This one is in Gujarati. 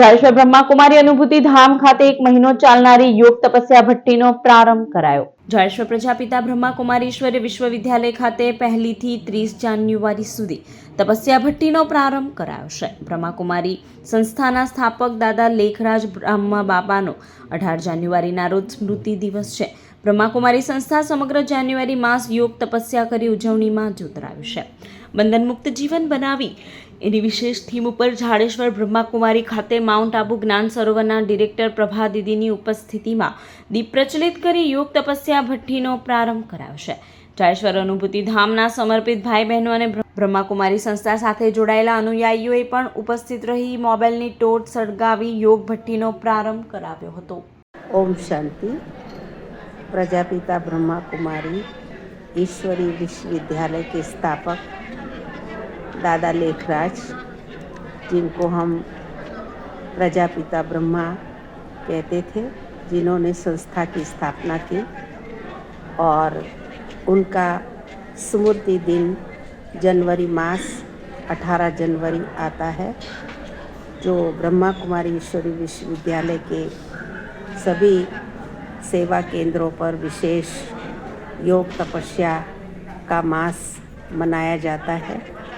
જાડેશ્વર બ્રહ્માકુમારી અનુભૂતિ ધામ ખાતે એક મહિનો ચાલનારી યોગ તપસ્યા ભટ્ટીનો પ્રારંભ કરાયો. જાડેશ્વર પ્રજાપિતા બ્રહ્માકુમારીશ્વર વિશ્વવિદ્યાલય ખાતે પહેલીથી ત્રીસ જાન્યુઆરી સુધી તપસ્યા ભટ્ટીનો પ્રારંભ કરાયો છે. બ્રહ્માકુમારી સંસ્થાના સ્થાપક દાદા લેખરાજ બ્રહ્મા બાબાનો અઢાર જાન્યુઆરીના રોજ સ્મૃતિ દિવસ છે. બ્રહ્માકુમારી સંસ્થા સમગ્ર જાન્યુઆરી માસ યોગ તપસ્યા કરી ઉજવણીમાં જોતરાયું છે. બંધનમુક્ત જીવન બનાવી. એની વિશેષ થીમ ઉપર ઝાડેશ્વર બ્રહ્માકુમારી ખાતે માઉન્ટ આબુ જ્ઞાન સરોવરના ડિરેક્ટર પ્રભા દીદીની ઉપસ્થિતિમાં દીપ પ્રચલિત કરી યોગ તપસ્યા ભઠ્ઠીનો પ્રારંભ કરાવશે. જાડેશ્વર અનુભૂતિ ધામના સમર્પિત ભાઈ બહેનો અને બ્રહ્માકુમારી સંસ્થા સાથે જોડાયેલા અનુયાયીઓએ પણ ઉપસ્થિત રહી મોબાઈલની ટોચ સળગાવી યોગ ભઠ્ઠીનો પ્રારંભ કરાવ્યો હતો. ઓમ શાંતિ. પ્રજાપિતા બ્રહ્માકુમારી ઈશ્વરી વિશ્વવિદ્યાલય કે સ્થાપક दादा लेखराज, जिनको हम प्रजापिता ब्रह्मा कहते थे, जिन्होंने संस्था की स्थापना की और उनका स्मृति दिन जनवरी मास 18 जनवरी आता है, जो ब्रह्मा कुमारी ईश्वरी विश्वविद्यालय के सभी सेवा केंद्रों पर विशेष योग तपस्या का मास मनाया जाता है।